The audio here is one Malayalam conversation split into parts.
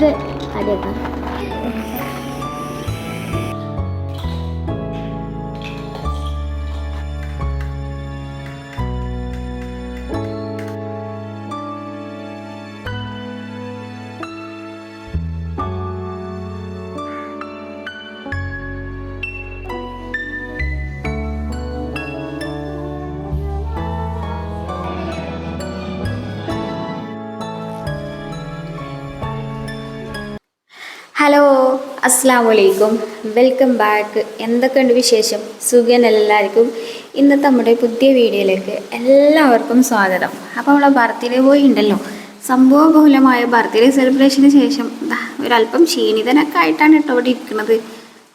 നമുക്ക് ആദ്യം ഹലോ അസ്സാം വലൈക്കും വെൽക്കം ബാക്ക് എന്തൊക്കെയുണ്ട് വിശേഷം? സുഖം എല്ലാവർക്കും. ഇന്നത്തെ നമ്മുടെ പുതിയ വീഡിയോയിലേക്ക് എല്ലാവർക്കും സ്വാഗതം. അപ്പോൾ നമ്മളെ ബർത്ത്ഡേ ബോയ് ഉണ്ടല്ലോ സംഭവബഹുലമായ ബർത്ത്ഡേ സെലിബ്രേഷന് ശേഷം ഒരല്പം ക്ഷീണിതനൊക്കെ ആയിട്ടാണ് കേട്ടോ ഇവിടെ ഇരിക്കുന്നത്.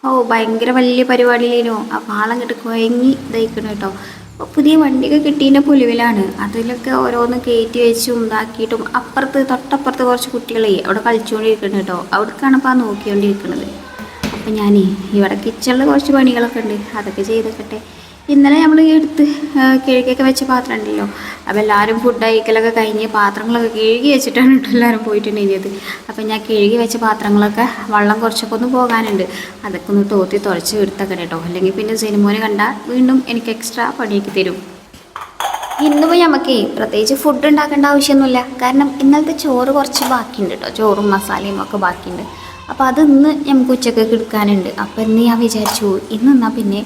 ഓ ഭയങ്കര വലിയ പരിപാടിയിലേനോ. അപ്പോൾ ആളങ്ങോട്ട് കുഴങ്ങി ഇതായിക്കണം കേട്ടോ. പുതിയ വണ്ടിയൊക്കെ കിട്ടിയതിന്റെ പുലിവിലാണ്. അതിലൊക്കെ ഓരോന്ന് കയറ്റി വെച്ചും ഇതാക്കിയിട്ടും അപ്പുറത്ത് തൊട്ടപ്പുറത്ത് കുറച്ച് കുട്ടികളെ അവിടെ കളിച്ചുകൊണ്ടിരിക്കുന്നത് കേട്ടോ. അവിടേക്കാണ് അപ്പോൾ നോക്കിക്കൊണ്ടിരിക്കുന്നത്. അപ്പം ഞാനേ ഇവിടെ കിച്ചണിൽ കുറച്ച് പണികളൊക്കെ ഉണ്ട്. അതൊക്കെ ചെയ്തേക്കട്ടെ. ഇന്നലെ നമ്മൾ എടുത്ത് കിഴക്കൊക്കെ വെച്ച പാത്രം ഉണ്ടല്ലോ. അപ്പോൾ എല്ലാവരും ഫുഡ് കഴിക്കലൊക്കെ കഴിഞ്ഞ് പാത്രങ്ങളൊക്കെ കിഴുകി വെച്ചിട്ടാണ് കേട്ടോ എല്ലാവരും പോയിട്ടുണ്ടെങ്കിൽ അപ്പം ഞാൻ കിഴുകി വെച്ച പാത്രങ്ങളൊക്കെ വെള്ളം കുറച്ചൊക്കെ ഒന്ന് പോകാനുണ്ട്. അതൊക്കെ ഒന്ന് തോത്തി തുറച്ച് എടുത്തൊക്കെ കേട്ടോ. അല്ലെങ്കിൽ പിന്നെ സിനിമോനെ കണ്ടാൽ വീണ്ടും എനിക്ക് എക്സ്ട്രാ പണിയൊക്കെ തരും. ഇന്നിപ്പോൾ നമുക്ക് പ്രത്യേകിച്ച് ഫുഡ് ഉണ്ടാക്കേണ്ട ആവശ്യമൊന്നുമില്ല. കാരണം ഇന്നലത്തെ ചോറ് കുറച്ച് ബാക്കിയുണ്ട് കേട്ടോ. ചോറും മസാലയും ഒക്കെ ബാക്കിയുണ്ട്. അപ്പോൾ അത് ഇന്ന് നമുക്ക് ഉച്ചക്കൊക്കെ എടുക്കാനുണ്ട്. അപ്പോൾ ഇന്ന് ഞാൻ വിചാരിച്ചു ഇന്ന് എന്നാൽ പിന്നെ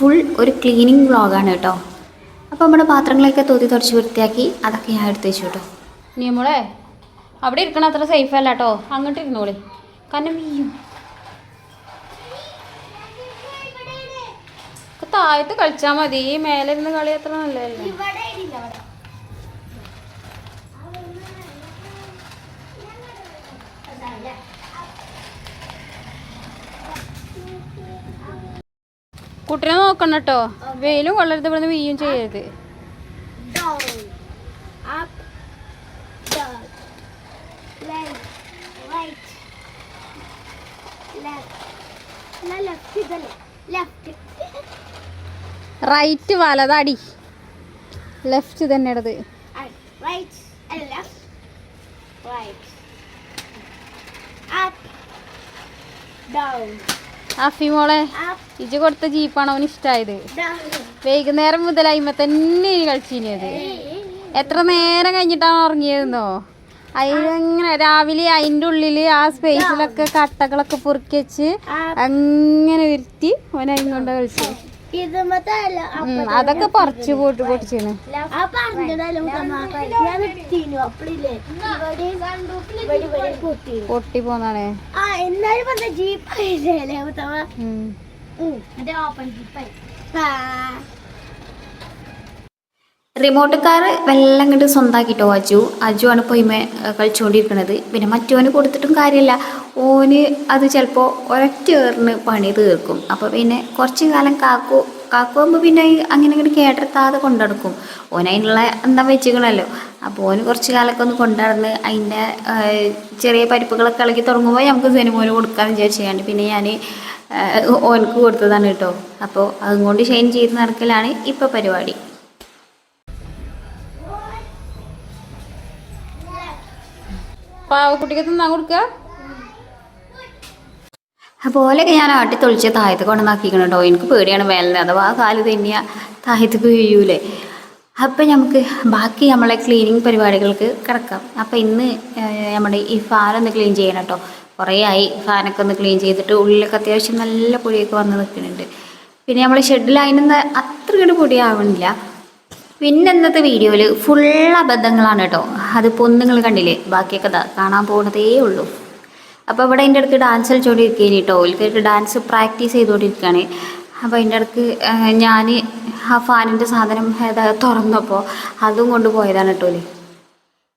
ഫുൾ ഒരു ക്ലീനിങ് വ്ളോഗാണ് കേട്ടോ. അപ്പോൾ നമ്മുടെ പാത്രങ്ങളൊക്കെ തോത്തി തുടച്ച് വൃത്തിയാക്കി അതൊക്കെ ഞാൻ എടുത്ത് വെച്ചു കേട്ടോ. നിയമോളെ അവിടെ ഇരിക്കണ അത്ര സേഫ് അല്ല കേട്ടോ. അങ്ങോട്ട് ഇരുന്നോളി. കാരണം വീയും. താഴത്ത് കളിച്ചാൽ മതി. ഈ മേലെ ഇരുന്ന് കളി അത്ര നല്ലതല്ലേ? കുട്ടീനെ നോക്കണം കേട്ടോ. വെയിലും കൊള്ളരുത് ഇവിടെ നിന്ന് വീയും ചെയ്യരുത്. റൈറ്റ് വലതടി ലെഫ്റ്റ് തന്നെ ഇടത്. ആഫി മോളെ. ഇജ് കൊടുത്ത ജീപ്പാണ് അവന് ഇഷ്ടമായത് വൈകുന്നേരം മുതൽ അയിമ തന്നെ ഇനി കളിച്ചിനത് എത്ര നേരം കഴിഞ്ഞിട്ടാണ് ഉറങ്ങിയതെന്നോ? അതിങ്ങനെ രാവിലെ അതിന്റെ ഉള്ളിൽ ആ സ്പേസിലൊക്കെ കട്ടകളൊക്കെ പൊറുക്കി വെച്ച് അങ്ങനെ ഉരുത്തി അവൻ അതിന് കൊണ്ട് കളിച്ചു. അതൊക്കെ പറിച്ച് പോട്ട് പൊട്ടിച്ചു പൊട്ടി പോന്നാണ്. റിമോട്ട് കാർ വെള്ളം കണ്ട് സ്വന്തമാക്കിട്ടോ അജു അജു. ആണ് ഇപ്പോൾ ഇമ്മ കളിച്ചുകൊണ്ടിരിക്കുന്നത് പിന്നെ മറ്റോന് കൊടുത്തിട്ടും കാര്യമില്ല ഓന് അത് ചിലപ്പോൾ ഒരൊറ്റ ഏറിന് പണി തീർക്കും. അപ്പോൾ പിന്നെ കുറച്ച് കാലം കാക്കു കാക്കുമ്പോൾ പിന്നെ അങ്ങനെ അങ്ങനെ കേട്ടെത്താതെ കൊണ്ടെടുക്കും. ഓൻ അതിനുള്ള എന്താ വെച്ചുകളല്ലോ അപ്പോൾ ഓന് കുറച്ച് കാലമൊക്കെ ഒന്ന് കൊണ്ടുനടന്ന് അതിന്റെ ചെറിയ പരിപ്പുകളൊക്കെ ഇളകി തുടങ്ങുമ്പോൾ നമുക്ക് സിനിമോന് കൊടുക്കാമെന്ന് വിചാരിച്ചാണ്ട് പിന്നെ ഞാൻ ഓനക്ക് കൊടുത്തതാണ് കേട്ടോ. അപ്പോൾ അതും കൊണ്ട് ഷൈൻ ചെയ്ത് നടക്കലാണ് ഇപ്പോൾ പരിപാടി. പാവക്കുട്ടിക്ക് തിന്നാൻ കൊടുക്കുക അതുപോലെയൊക്കെ ഞാൻ ആട്ടി തൊളിച്ച് താഴത്ത് കൊണ്ടുവന്നാക്കിക്കണം കേട്ടോ എനിക്ക് പേടിയാണ് മേലിന്. അഥവാ ആ കാൽ തന്നെയാ താഴത്ത് വീഴൂലേ. അപ്പം നമുക്ക് ബാക്കി നമ്മളെ ക്ലീനിങ് പരിപാടികൾക്ക് കിടക്കാം. അപ്പം ഇന്ന് നമ്മുടെ ഈ ഫാനൊന്ന് ക്ലീൻ ചെയ്യണം കേട്ടോ കുറേ ആയി. ഫാനൊക്കെ ഒന്ന് ക്ലീൻ ചെയ്തിട്ട് ഉള്ളിലൊക്കെ അത്യാവശ്യം നല്ല പൊടിയൊക്കെ വന്ന് നിൽക്കുന്നുണ്ട്. പിന്നെ നമ്മൾ ഷെഡിൽ അതിനൊന്നും അത്ര കണ്ട് പൊടിയാവണില്ല. പിന്നെ ഇന്നത്തെ വീഡിയോയിൽ ഫുൾ അബദ്ധങ്ങളാണ് കേട്ടോ. അതിപ്പോൾ ഒന്നും നിങ്ങൾ കണ്ടില്ലേ? ബാക്കിയൊക്കെ കാണാൻ പോകുന്നതേ ഉള്ളൂ. അപ്പോൾ ഇവിടെ എന്റെ അടുത്ത് ഡാൻസ് കളിച്ചുകൊണ്ടിരിക്കുകയാണ് കേട്ടോ ഓൽക്കായിട്ട് ഡാൻസ് പ്രാക്ടീസ് ചെയ്തുകൊണ്ടിരിക്കുകയാണ് അപ്പോൾ അതിന്റെ അടുത്ത് ഞാൻ ആ ഫാനിന്റെ സാധനം ഏതാ തുറന്നപ്പോൾ അതും കൊണ്ട് പോയതാണ് കേട്ടോ.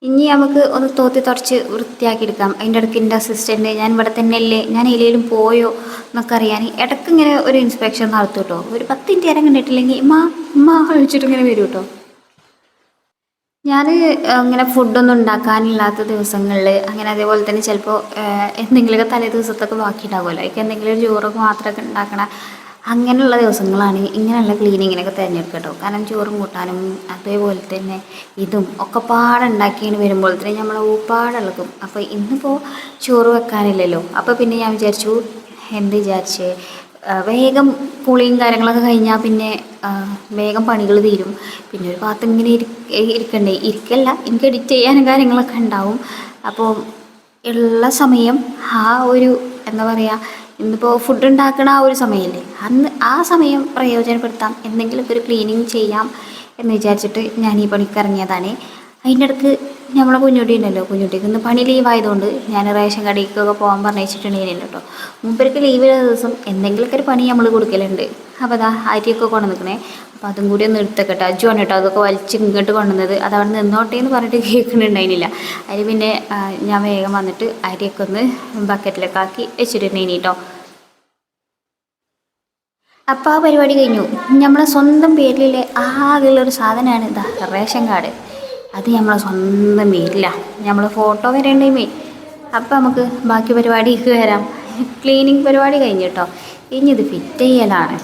ഇനി നമുക്ക് ഒന്ന് തോത്തി തുടച്ച് വൃത്തിയാക്കി എടുക്കാം. അതിന്റെ ഇടയ്ക്ക് എന്റെ അസിസ്റ്റന്റ് ഞാൻ ഇവിടെ തന്നെ അല്ലേ ഞാൻ എയിലേലും പോയോ എന്നൊക്കെ അറിയാൻ ഇടയ്ക്ക് ഇങ്ങനെ ഒരു ഇൻസ്പെക്ഷൻ നടത്തും കേട്ടോ ഒരു പത്ത് മിനിറ്റ് നേരം കണ്ടിട്ടില്ലെങ്കിൽ ഇമ്മ ഇമ്മ വിളിച്ചിട്ട് ഇങ്ങനെ വരും കേട്ടോ ഞാൻ അങ്ങനെ ഫുഡൊന്നും ഉണ്ടാക്കാനില്ലാത്ത ദിവസങ്ങളിൽ അങ്ങനെ അതേപോലെ തന്നെ ചിലപ്പോൾ എന്തെങ്കിലുമൊക്കെ തലേ ദിവസത്തൊക്കെ ബാക്കി ഉണ്ടാകുമല്ലോ എനിക്ക് എന്തെങ്കിലും ഒരു ചോറൊക്കെ മാത്രമൊക്കെ ഉണ്ടാക്കണ അങ്ങനെയുള്ള ദിവസങ്ങളാണ് ഇങ്ങനെയുള്ള ക്ലീനിങ്ങിനൊക്കെ തിരഞ്ഞെടുക്കുക കേട്ടോ കാരണം ചോറും കൂട്ടാനും അതേപോലെ തന്നെ ഇതും ഒക്കെ പാടുണ്ടാക്കിയാണ് തന്നെ നമ്മൾ ഊപ്പാടിളക്കും അപ്പോൾ ഇന്നിപ്പോൾ ചോറ് വെക്കാനില്ലല്ലോ. അപ്പോൾ പിന്നെ ഞാൻ വിചാരിച്ചു എന്ത് വിചാരിച്ച്? വേഗം കുളിയും കാര്യങ്ങളൊക്കെ കഴിഞ്ഞാൽ പിന്നെ വേഗം പണികൾ തീരും. പിന്നെ ഒരു ഭാഗത്ത് ഇങ്ങനെ ഇരി ഇരിക്കണ്ടേ? ഇരിക്കല്ല എനിക്ക് എഡിറ്റ് ചെയ്യാനും കാര്യങ്ങളൊക്കെ ഉണ്ടാവും. അപ്പോൾ ഉള്ള സമയം ആ ഒരു എന്താ പറയുക ഇന്നിപ്പോൾ ഫുഡ് ഉണ്ടാക്കണ ആ ഒരു സമയമല്ലേ അന്ന് ആ സമയം പ്രയോജനപ്പെടുത്താം. എന്തെങ്കിലുമൊക്കെ ഒരു ക്ലീനിങ് ചെയ്യാം എന്ന് വിചാരിച്ചിട്ട് ഞാൻ ഈ പണിക്ക് ഇറങ്ങിയതാണ്. അതിന്റെ ഇടയ്ക്ക് നമ്മളെ കുഞ്ഞുട്ടി ഉണ്ടല്ലോ. കുഞ്ഞുട്ടിക്ക് ഇന്ന് പണി ലീവ് ആയതുകൊണ്ട് ഞാൻ റേഷൻ കടയ്ക്കൊക്കെ പോകാൻ പറഞ്ഞിട്ടുണ്ടെങ്കിൽ കേട്ടോ മുമ്പേക്ക് ലീവുള്ള ദിവസം എന്തെങ്കിലുമൊക്കെ ഒരു പണി നമ്മൾ കൊടുക്കലുണ്ട്. അപ്പോൾ അതാ അരിയൊക്കെ കൊണ്ടു നിൽക്കണേ അപ്പോൾ അതും കൂടി ഒന്ന് എടുത്തക്കട്ടെ. അജു ആണ് കേട്ടോ. അതൊക്കെ വലിച്ച് ഇങ്ങോട്ട് കൊണ്ടുവന്നത്. അത് അവിടെ നിന്നോട്ടെ എന്ന് പറഞ്ഞിട്ട് കേൾക്കുന്നുണ്ടായിരുന്നില്ല. അതിൽ പിന്നെ ഞാൻ വേഗം വന്നിട്ട് അരിയൊക്കെ ഒന്ന് ബക്കറ്റിലൊക്കെ ആക്കി വെച്ചിട്ടുണ്ടായിനി കേട്ടോ അപ്പോൾ ആ പരിപാടി കഴിഞ്ഞു. നമ്മളെ സ്വന്തം പേരിലെ ആകെയുള്ള ഒരു സാധനമാണ് ഇതാ റേഷൻ കാർഡ് അത് നമ്മളെ സ്വന്തം പേരിലാണ് നമ്മൾ ഫോട്ടോ വരേണ്ടേ അപ്പം നമുക്ക് ബാക്കി പരിപാടിക്ക് വരാം. ക്ലീനിങ് പരിപാടി കഴിഞ്ഞിട്ടോ ഇനി ഇത് ഫിറ്റ് ചെയ്യലാണ്.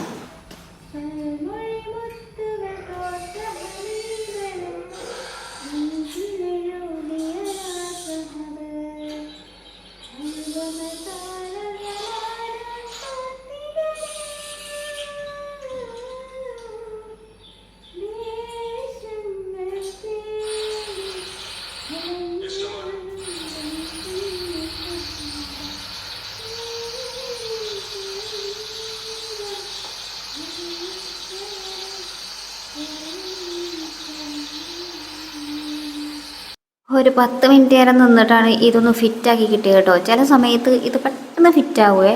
ഒരു പത്ത് മിനിറ്റ് നേരം നിന്നിട്ടാണ് ഇതൊന്ന് ഫിറ്റാക്കി കിട്ടിയത് കേട്ടോ. ചില സമയത്ത് ഇത് പെട്ടെന്ന് ഫിറ്റാവുകയെ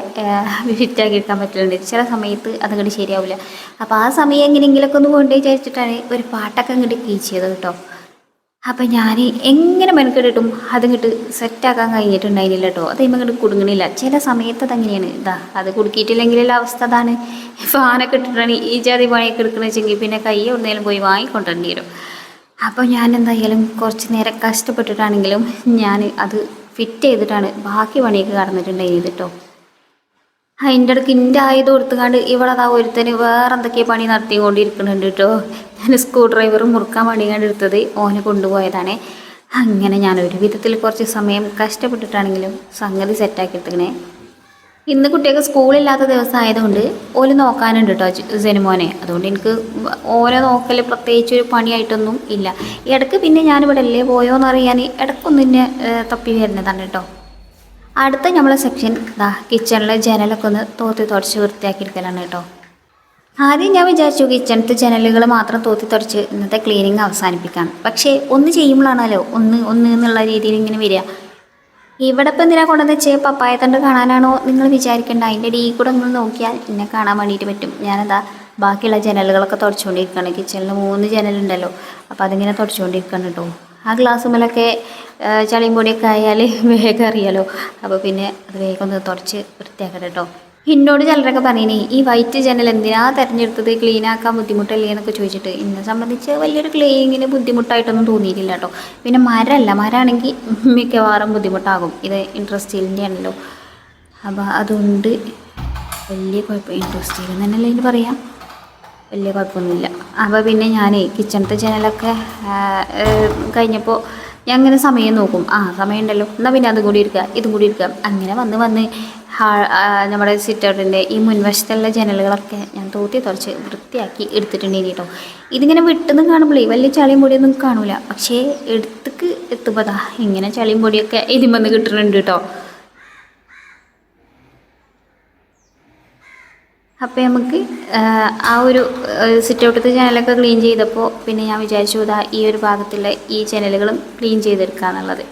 ഫിറ്റാക്കി എടുക്കാൻ പറ്റുന്നുണ്ട് ചില സമയത്ത് അതങ്ങോട്ട് ശരിയാവില്ല. അപ്പോൾ ആ സമയം എങ്ങനെയെങ്കിലുമൊക്കെ ഒന്ന് കൊണ്ടുപോയി വിചാരിച്ചിട്ടാണ് ഒരു പാട്ടൊക്കെ അങ്ങോട്ട് കീച്ചിയത് കേട്ടോ. അപ്പം ഞാൻ എങ്ങനെ മെനക്കെട്ടിട്ടും അതിങ്ങോട്ട് സെറ്റാക്കാൻ കഴിഞ്ഞിട്ടുണ്ടായിരുന്നില്ല കേട്ടോ അത് ഇങ്ങോട്ട് കുടുങ്ങണില്ല. ചില സമയത്ത് അതങ്ങനെയാണ്. ഇതാ അത് കുടുക്കിയിട്ടില്ലെങ്കിലുള്ള അവസ്ഥ അതാണ്. ഫാനൊക്കെ ഇട്ടിട്ടാണ് ഈ ജാതി പണിയൊക്കെ എടുക്കണമെന്ന് വെച്ചെങ്കിൽ പിന്നെ കൈ ഒന്നേലും പോയി വാങ്ങിക്കൊണ്ടേണ്ടി വരും. അപ്പോൾ ഞാൻ എന്തായാലും കുറച്ച് നേരം കഷ്ടപ്പെട്ടിട്ടാണെങ്കിലും ഞാൻ അത് ഫിറ്റ് ചെയ്തിട്ടാണ് ബാക്കി പണിയൊക്കെ കടന്നിട്ടുണ്ടായിരുന്നത് കേട്ടോ അതിന്റെ ഇടയ്ക്ക് ഇന്റെ ആയത് കൊടുത്തുകൊണ്ട് ഇവിടെ അതാ ഒരുത്തന് വേറെ എന്തൊക്കെയോ പണി നടത്തിക്കൊണ്ടിരിക്കുന്നുണ്ട് കേട്ടോ ഞാൻ സ്ക്രൂ ഡ്രൈവർ മുറുക്കാൻ പണിയാണ് എടുത്തത് ഓനെ കൊണ്ടുപോയതാണ്. അങ്ങനെ ഞാൻ ഒരു വിധത്തിൽ കുറച്ച് സമയം കഷ്ടപ്പെട്ടിട്ടാണെങ്കിലും സംഗതി സെറ്റാക്കി എടുത്തേ ഇന്ന് കുട്ടികൾക്ക് സ്കൂളില്ലാത്ത ദിവസം ആയതുകൊണ്ട് ഓൽ നോക്കാനുണ്ട് കേട്ടോ ജനുമോനെ. അതുകൊണ്ട് എനിക്ക് ഓരോ നോക്കൽ പ്രത്യേകിച്ച് ഒരു പണിയായിട്ടൊന്നും ഇല്ല. ഇടയ്ക്ക് പിന്നെ ഞാനിവിടെ അല്ലേ പോയോ എന്നറിയാൻ ഇടയ്ക്കൊന്നും ഏഹ്, തപ്പി വരുന്നതാണ് കേട്ടോ അടുത്ത നമ്മളെ സെക്ഷൻ ഇതാ കിച്ചണിലെ ജനലൊക്കെ ഒന്ന് തോത്തി തുടച്ച് വൃത്തിയാക്കി എടുക്കലാണ് കേട്ടോ. ആദ്യം ഞാൻ വിചാരിച്ചു കിച്ചണത്തെ ജനലുകൾ മാത്രം തോത്തി തുടച്ച് ഇന്നത്തെ ക്ലീനിങ് അവസാനിപ്പിക്കാം പക്ഷേ ഒന്ന് ചെയ്യുമ്പോഴാണല്ലോ ഒന്ന് ഒന്ന് എന്നുള്ള രീതിയിൽ ഇങ്ങനെ വരിക. ഇവിടെ ഇപ്പം എന്തിനാ കൊണ്ടുവന്ന് വെച്ചാൽ പപ്പായത്തണ്ട് കാണാനാണോ നിങ്ങൾ വിചാരിക്കേണ്ട. അതിന്റെ ഡീ കൂടെ നിങ്ങൾ നോക്കിയാൽ എന്നെ കാണാൻ വേണ്ടിയിട്ട് പറ്റും. ഞാനെന്താ ബാക്കിയുള്ള ജനലുകളൊക്കെ തുടച്ചുകൊണ്ടിരിക്കുകയാണ് കിച്ചണിൽ മൂന്ന് ജനലുണ്ടല്ലോ. അപ്പോൾ അതിങ്ങനെ തുടച്ചുകൊണ്ടിരിക്കുകയാണ് കേട്ടോ. ആ ഗ്ലാസ് മേലൊക്കെ ചളിയും പൊടിയൊക്കെ ആയാൽ വേഗം അറിയാലോ. അപ്പോൾ പിന്നെ അത് വേഗം ഒന്ന് തുടച്ച് വൃത്തിയാക്കട്ടെ കേട്ടോ. എന്നോട് ചിലരൊക്കെ പറഞ്ഞിനി ഈ വൈറ്റ് ജനൽ എന്തിനാ തിരഞ്ഞെടുത്തത്? ക്ലീൻ ആക്കാൻ ബുദ്ധിമുട്ടല്ലേ എന്നൊക്കെ ചോദിച്ചിട്ട്. എന്നെ സംബന്ധിച്ച് വലിയൊരു ക്ലീനിങ്ങിന് ബുദ്ധിമുട്ടായിട്ടൊന്നും തോന്നിയിട്ടില്ല കേട്ടോ. പിന്നെ മരമല്ല മരമാണെങ്കിൽ മിക്കവാറും ബുദ്ധിമുട്ടാകും. ഇത് ഇൻട്രസ്റ്റീലിന്റെ ആണല്ലോ അപ്പോൾ അതുകൊണ്ട് വലിയ കുഴപ്പം ഇൻട്രസ്റ്റീൽ എന്നല്ലേ ഇതിന് പറയാം? വലിയ കുഴപ്പമൊന്നുമില്ല. അപ്പോൾ പിന്നെ ഞാൻ കിച്ചണത്തെ ചാനലൊക്കെ കഴിഞ്ഞപ്പോൾ ഞാൻ ഇങ്ങനെ സമയം നോക്കും. ആ സമയം ഉണ്ടല്ലോ എന്നാൽ പിന്നെ അതും കൂടി എടുക്കുക ഇതും കൂടി എടുക്കുക. അങ്ങനെ വന്ന് വന്ന് നമ്മുടെ സിറ്റൗട്ടിന്റെ ഈ മുൻവശത്തുള്ള ജനലുകളൊക്കെ ഞാൻ തോത്തി തുറച്ച് വൃത്തിയാക്കി എടുത്തിട്ടുണ്ടെങ്കിൽ കേട്ടോ. ഇതിങ്ങനെ വിട്ടുനിന്ന് കാണുമ്പോഴേ വലിയ ചളിയും പൊടിയൊന്നും കാണൂല. പക്ഷേ എടുത്തേക്ക് എത്തുമ്പോൾ ഇങ്ങനെ ചളിയും പൊടിയൊക്കെ ഇതിമെന്ന് കിട്ടുന്നുണ്ട് കേട്ടോ. അപ്പോൾ നമുക്ക് ആ, ഒരു സിറ്റ് ചാനലൊക്കെ ക്ലീൻ ചെയ്തപ്പോൾ പിന്നെ ഞാൻ വിചാരിച്ചു ഇതാ ഈ ഒരു ഭാഗത്തുള്ള ഈ ചാനലുകളും ക്ലീൻ ചെയ്തെടുക്കുക എന്നുള്ളത്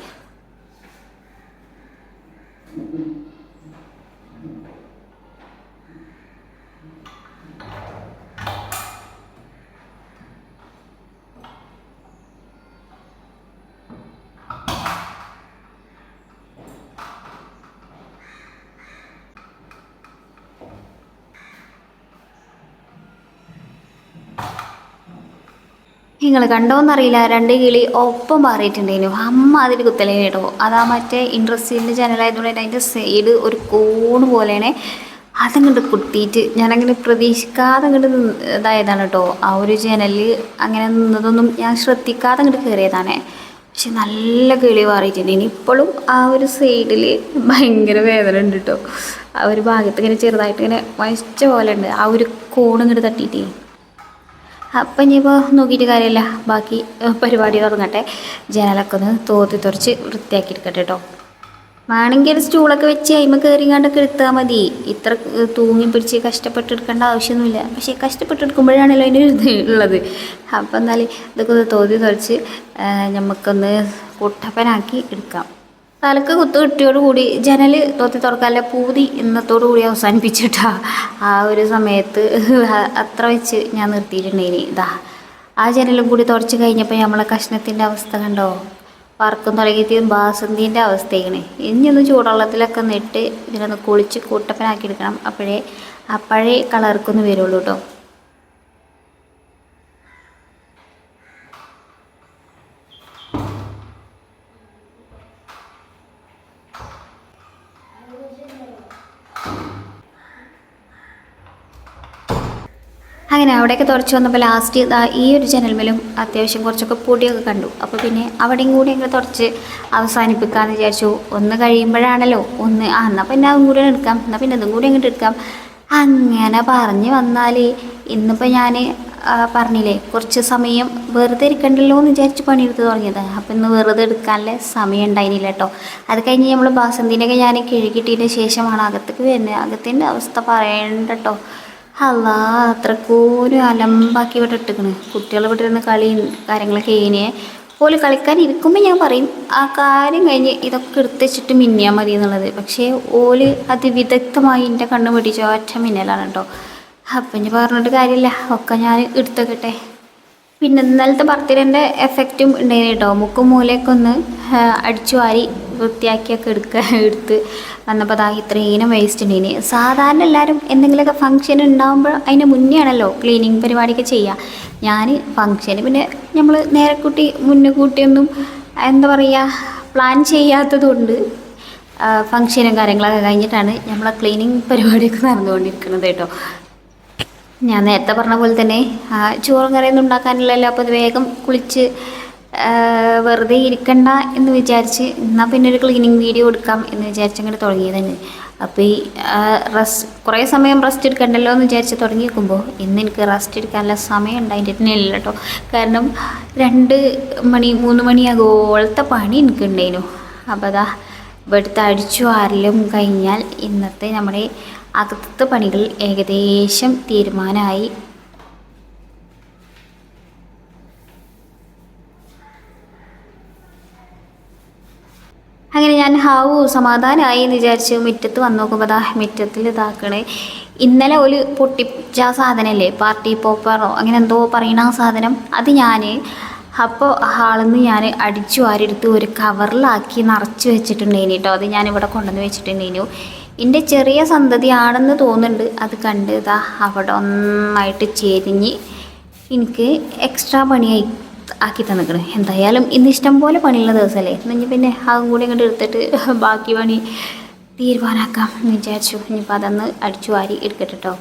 നിങ്ങൾ കണ്ടോന്നറിയില്ല. രണ്ട് കിളി ഒപ്പം പാറിയിട്ടുണ്ടേനു അമ്മ അതിൽ കുത്തലേ കേട്ടോ. അതാ മറ്റേ ഇൻട്രസ്റ്റിന്റെ ചാനലായതുകൊണ്ട് അതിന്റെ സൈഡ് ഒരു കോണ് പോലെയാണ് അതങ്ങോട്ട് കുത്തിയിട്ട് ഞാനങ്ങനെ പ്രതീക്ഷിക്കാതെ അങ്ങോട്ട് ഇതായതാണ് കേട്ടോ. ആ ഒരു ചാനലിൽ അങ്ങനെ നിന്നതൊന്നും ഞാൻ ശ്രദ്ധിക്കാതെ അങ്ങോട്ട് കയറിയതാണ് പക്ഷെ നല്ല കിളി മാറിയിട്ടുണ്ട്. ഇനിയിപ്പോഴും ആ ഒരു സൈഡിൽ ഭയങ്കര വേദന ഉണ്ട് കേട്ടോ. ആ ഒരു ഭാഗത്ത് ഇങ്ങനെ ചെറുതായിട്ട് ഇങ്ങനെ വയച്ച പോലെ ഉണ്ട്. ആ ഒരു കോണിങ്ങോട്ട് തട്ടിയിട്ടേ. അപ്പം ഇനിയിപ്പോൾ നോക്കിയിട്ട് കാര്യമില്ല. ബാക്കി പരിപാടി തുടങ്ങട്ടെ. ജനലൊക്കെ ഒന്ന് തോത്തി തുറച്ച് വൃത്തിയാക്കി എടുക്കട്ടെ കേട്ടോ വേണമെങ്കിൽ ഒരു സ്റ്റൂളൊക്കെ വെച്ച് അതിമ കയറിങ്ങാണ്ടൊക്കെ എടുത്താൽ മതി. ഇത്ര തൂങ്ങി പിടിച്ച് കഷ്ടപ്പെട്ടെടുക്കേണ്ട ആവശ്യമൊന്നുമില്ല. പക്ഷേ കഷ്ടപ്പെട്ടെടുക്കുമ്പോഴാണല്ലോ അതിന്റെ ഇത് ഉള്ളത്. അപ്പം എന്നാൽ ഇതൊക്കെ ഒന്ന് തോതി തുറച്ച് നമുക്കൊന്ന് കുട്ടപ്പനാക്കി എടുക്കാം. തലക്ക് കുത്ത് കിട്ടിയോടുകൂടി ജനൽ തോത്തി തുറക്കാനുള്ള പൂതി ഇന്നത്തോടു കൂടി അവസാനിപ്പിച്ചിട്ടാ. ആ ഒരു സമയത്ത് അത്ര വെച്ച് ഞാൻ നിർത്തിയിട്ടുണ്ടേനി. ഇതാ ആ ജനലും കൂടി തുറച്ച് കഴിഞ്ഞപ്പോൾ നമ്മളെ കഷ്ണത്തിന്റെ അവസ്ഥ കണ്ടോ? വറക്കും തുടങ്ങിയിട്ട് ബാസന്തിന്റെ അവസ്ഥയാണ് ഇനിയൊന്ന് ചൂടുവെള്ളത്തിലൊക്കെ നിട്ട് ഇതിനൊന്ന് കുളിച്ച് കൂട്ടപ്പനാക്കി എടുക്കണം. അപ്പോഴേ ആ പഴയ കളർക്കൊന്ന് വരുള്ളൂ കേട്ടോ അങ്ങനെ അവിടെയൊക്കെ തുറച്ച് വന്നപ്പോൾ ലാസ്റ്റ് ഈ ഒരു ജനൽമേലും അത്യാവശ്യം കുറച്ചൊക്കെ പൊടിയൊക്കെ കണ്ടു. അപ്പോൾ പിന്നെ അവിടെയും കൂടി അങ്ങനെ തുറച്ച് അവസാനിപ്പിക്കാമെന്ന് വിചാരിച്ചു. ഒന്ന് കഴിയുമ്പോഴാണല്ലോ ഒന്ന് ആ എന്നാൽ പിന്നെ അതും കൂടി എടുക്കാം. എന്നാൽ പിന്നെ അതും കൂടി അങ്ങോട്ട് എടുക്കാം. അങ്ങനെ പറഞ്ഞ് വന്നാൽ ഇന്നിപ്പോൾ ഞാൻ പറഞ്ഞില്ലേ കുറച്ച് സമയം വെറുതെ ഇരിക്കണ്ടല്ലോ എന്ന് വിചാരിച്ച് പണിയെടുത്ത് തുടങ്ങിയത്. അപ്പം ഇന്ന് വെറുതെ എടുക്കാനുള്ള സമയം ഉണ്ടായിരുന്നില്ല കേട്ടോ. അത് കഴിഞ്ഞ് നമ്മൾ ബാസന്തിനൊക്കെ ഞാൻ കിഴുകിട്ടിയതിന് ശേഷമാണ് അകത്തേക്ക് വരുന്നത്. അകത്തിന്റെ അവസ്ഥ പറയണ്ട കേട്ടോ. അല്ലാ അത്രക്കൂരും അലമ്പാക്കി ഇവിടെ ഇട്ടിക്കണ്. കുട്ടികൾ ഇവിടെ ഇരുന്ന് കളിയും കാര്യങ്ങളൊക്കെ ഇങ്ങനെ പോലെ കളിക്കാൻ ഇരിക്കുമ്പോൾ ഞാൻ പറയും ആ കാര്യം കഴിഞ്ഞ് ഇതൊക്കെ എടുത്ത് വെച്ചിട്ട് മിന്നിയാൽ മതി എന്നുള്ളത്. പക്ഷേ ഓൽ അതിവിദഗ്ധമായി എന്റെ കണ്ണ് പിടിച്ച ഒറ്റ മിന്നലാണ് കേട്ടോ അപ്പം ഇനി പറഞ്ഞിട്ട് കാര്യമില്ല. ഒക്കെ ഞാൻ എടുത്തേക്കട്ടെ പിന്നെ ഇന്നലത്തെ ബർത്ത്ഡേന്റെ എഫക്റ്റും ഉണ്ടായിരുന്നു കേട്ടോ. മുക്കും മൂലയൊക്കെ ഒന്ന് അടിച്ചു വാരി വൃത്തിയാക്കിയൊക്കെ എടുക്കുക എടുത്ത് വന്നപ്പോൾ അതാ ഇത്രയും വേസ്റ്റ് ഉണ്ടായിന് സാധാരണ എല്ലാവരും എന്തെങ്കിലുമൊക്കെ ഫംഗ്ഷൻ ഉണ്ടാകുമ്പോൾ അതിന് മുന്നേ ആണല്ലോ ക്ലീനിങ് പരിപാടിയൊക്കെ ചെയ്യുക ഞാൻ ഫംഗ്ഷന് പിന്നെ നമ്മൾ നേരെ കൂട്ടി മുന്നേ കൂട്ടിയൊന്നും എന്താ പറയുക പ്ലാൻ ചെയ്യാത്തത് കൊണ്ട് ഫംഗ്ഷനും കാര്യങ്ങളൊക്കെ കഴിഞ്ഞിട്ടാണ് നമ്മളെ ക്ലീനിങ് പരിപാടിയൊക്കെ നടന്നുകൊണ്ടിരിക്കുന്നത് കേട്ടോ. ഞാൻ നേരത്തെ പറഞ്ഞ പോലെ തന്നെ ചോറും കറിയൊന്നും ഉണ്ടാക്കാനില്ലല്ലോ അപ്പോൾ അത് വേഗം കുളിച്ച് വെറുതെ ഇരിക്കണ്ട എന്ന് വിചാരിച്ച് എന്നാൽ പിന്നെ ഒരു ക്ലീനിങ് വീഡിയോ എടുക്കാം എന്ന് വിചാരിച്ച് അങ്ങോട്ട് തന്നെ അപ്പോൾ ഈ റെസ്റ്റ് കുറേ സമയം റെസ്റ്റ് എടുക്കണ്ടല്ലോ എന്ന് വിചാരിച്ച് തുടങ്ങി വെക്കുമ്പോൾ ഇന്ന് എനിക്ക് റെസ്റ്റ് എടുക്കാനുള്ള സമയം ഉണ്ടായിട്ടില്ല കേട്ടോ കാരണം രണ്ട് മണി മൂന്ന് മണിയാകോളത്തെ പണി എനിക്ക് ഉണ്ടായിരുന്നു അപ്പോൾ അതാ ഇവിടുത്തെ അടിച്ചു ആരിലും കഴിഞ്ഞാൽ ഇന്നത്തെ നമ്മുടെ അകത്തത്തെ പണികൾ ഏകദേശം തീരുമാനമായി. അങ്ങനെ ഞാൻ ഹാവു സമാധാനമായി എന്ന് വിചാരിച്ച് മുറ്റത്ത് വന്ന് നോക്കുമ്പോൾ അതാ മുറ്റത്തിൽ ഇതാക്കണേ. ഇന്നലെ ഒരു പൊട്ടിച്ച സാധനമല്ലേ പാർട്ടി പോപ്പറോ അങ്ങനെ എന്തോ പറയണ സാധനം. അത് ഞാൻ അപ്പോൾ ഹാളിൽ നിന്ന് ഞാൻ അടിച്ചു വാരെടുത്ത് ഒരു കവറിലാക്കി നിറച്ച് വെച്ചിട്ടുണ്ടായിന് കേട്ടോ അത് ഞാനിവിടെ കൊണ്ടുവന്ന് വെച്ചിട്ടുണ്ടായിരുന്നു എന്റെ ചെറിയ സന്തതിയാണെന്ന് തോന്നുന്നുണ്ട്. അത് കണ്ട് ഇതാ അവിടെ ഒന്നായിട്ട് ചെരിഞ്ഞ് എനിക്ക് എക്സ്ട്രാ പണിയായി ആക്കി തന്നിക്കണ്. എന്തായാലും ഇന്ന് ഇഷ്ടം പോലെ പണിയുള്ള ദിവസമല്ലേ? ഇനി പിന്നെ അതും കൂടി ഇങ്ങോട്ട് എടുത്തിട്ട് ബാക്കി പണി തീരുമാനാക്കാം എന്ന് വിചാരിച്ചു. ഇനിയിപ്പോൾ അതൊന്ന് അടിച്ചു വാരി എടുക്കട്ടെ കേട്ടോ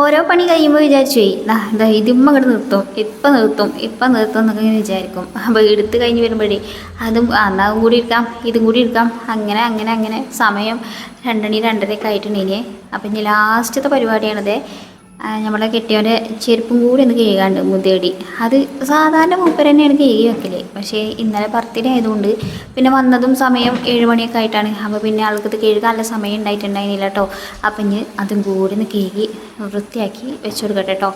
ഓരോ പണി കഴിയുമ്പോൾ വിചാരിച്ചു പോയി ഇതാ ഇതിമ്മ അങ്ങോട്ട് നിർത്തും ഇപ്പം നിർത്തും ഇപ്പം നിർത്തും എന്നൊക്കെ ഇങ്ങനെ വിചാരിക്കും. അപ്പോൾ എടുത്ത് കഴിഞ്ഞ് വരുമ്പോഴേ അതും അന്നാവും കൂടി എടുക്കാം ഇതും കൂടി എടുക്കാം അങ്ങനെ അങ്ങനെ അങ്ങനെ സമയം രണ്ടണി രണ്ടരയൊക്കെ ആയിട്ടുണ്ട് ഇനി. അപ്പം ഇനി ലാസ്റ്റത്തെ പരിപാടിയാണിത്. നമ്മളെ കെട്ടിയവന്റെ ചെരുപ്പും കൂടി ഒന്ന് കഴുകാണ്ട് മുതേടി. അത് സാധാരണ മൂപ്പർ തന്നെയാണ് കഴുകി വെക്കൽ. പക്ഷേ ഇന്നലെ ബർത്ത്ഡേ ആയതുകൊണ്ട് പിന്നെ വന്നതും സമയം ഏഴ് മണിയൊക്കെ ആയിട്ടാണ്. അപ്പോൾ പിന്നെ ആൾക്കത് കഴുകാനുള്ള സമയം ഉണ്ടായിട്ടുണ്ടായിരുന്നില്ല കേട്ടോ അപ്പം ഇനി അതും കൂടി ഒന്ന് കഴുകി വൃത്തിയാക്കി വെച്ചു കൊടുക്കട്ടെ കേട്ടോ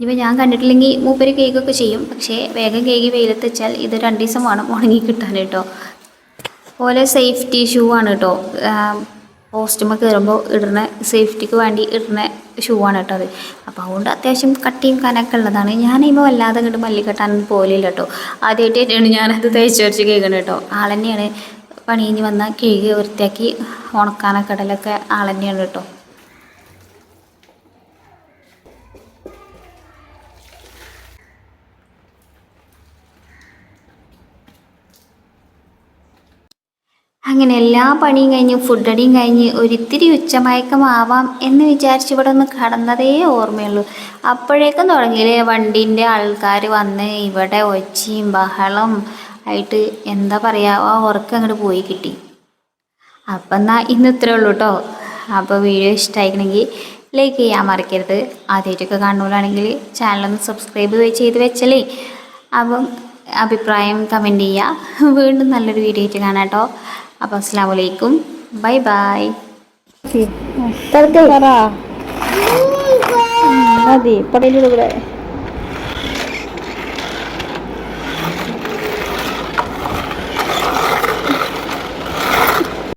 ഇനിയിപ്പോൾ ഞാൻ കണ്ടിട്ടില്ലെങ്കിൽ മൂപ്പര് കേക്കൊക്കെ ചെയ്യും. പക്ഷേ വേഗം കേക്ക് വെയിലത്ത് വെച്ചാൽ ഇത് രണ്ട് ദിവസം വേണം ഉണങ്ങി കിട്ടാൻ കേട്ടോ പോലെ സേഫ്റ്റി ഷൂ ആണ് കേട്ടോ പോസ്റ്റുമ്പോൾ കയറുമ്പോൾ ഇടുന്ന സേഫ്റ്റിക്ക് വേണ്ടി ഇടുന്ന ഷൂ ആണ് കേട്ടോ അത്. അപ്പോൾ അതുകൊണ്ട് അത്യാവശ്യം കട്ടിയും കനൊക്കെ ഉള്ളതാണ്. ഞാനിപ്പോൾ വല്ലാതെ ഇങ്ങോട്ട് മല്ലിക്കെട്ടാൻ പോലില്ല കേട്ടോ. ആദ്യമായിട്ടാണ് ഞാനത് തയ്ച്ച് വരച്ച് കേൾക്കുന്നത് കേട്ടോ. ആൾ തന്നെയാണ് പണി കഴിഞ്ഞ് വന്നാൽ കിഴുകി വൃത്തിയാക്കി ഉണക്കാനൊക്കെ ഇടലൊക്കെ ആൾ തന്നെയാണ് കേട്ടോ. അങ്ങനെ എല്ലാ പണിയും കഴിഞ്ഞ് ഫുഡടിയും കഴിഞ്ഞ് ഒരിത്തിരി ഉച്ചമയക്കമാവാം എന്ന് വിചാരിച്ച് ഇവിടെ ഒന്ന് കടന്നതേ ഓർമ്മയുള്ളൂ. അപ്പോഴേക്കും തുടങ്ങിയില്ലേ വണ്ടീന്റെ ആൾക്കാർ വന്ന് ഇവിടെ ഒച്ചയും ബഹളം ആയിട്ട് എന്താ പറയുക ആ ഉറക്കം അങ്ങോട്ട് പോയി കിട്ടി. അപ്പം എന്നാൽ ഇന്ന് ഇത്രേ ഉള്ളൂ കേട്ടോ അപ്പോൾ വീഡിയോ ഇഷ്ടമായിക്കണമെങ്കിൽ ലൈക്ക് ചെയ്യാൻ മറക്കരുത്. ആദ്യമായിട്ടൊക്കെ കാണുമ്പോഴാണെങ്കിൽ ചാനലൊന്ന് സബ്സ്ക്രൈബ് ചെയ്ത് വെച്ചല്ലേ. അപ്പം അഭിപ്രായം കമന്റ് ചെയ്യുക വീണ്ടും നല്ലൊരു വീഡിയോ ആയിട്ട് കാണാം കേട്ടോ അപ്പോൾ അസ്സാം വലൈക്കും ബൈ ബൈ മതി. പടയിലൂടെ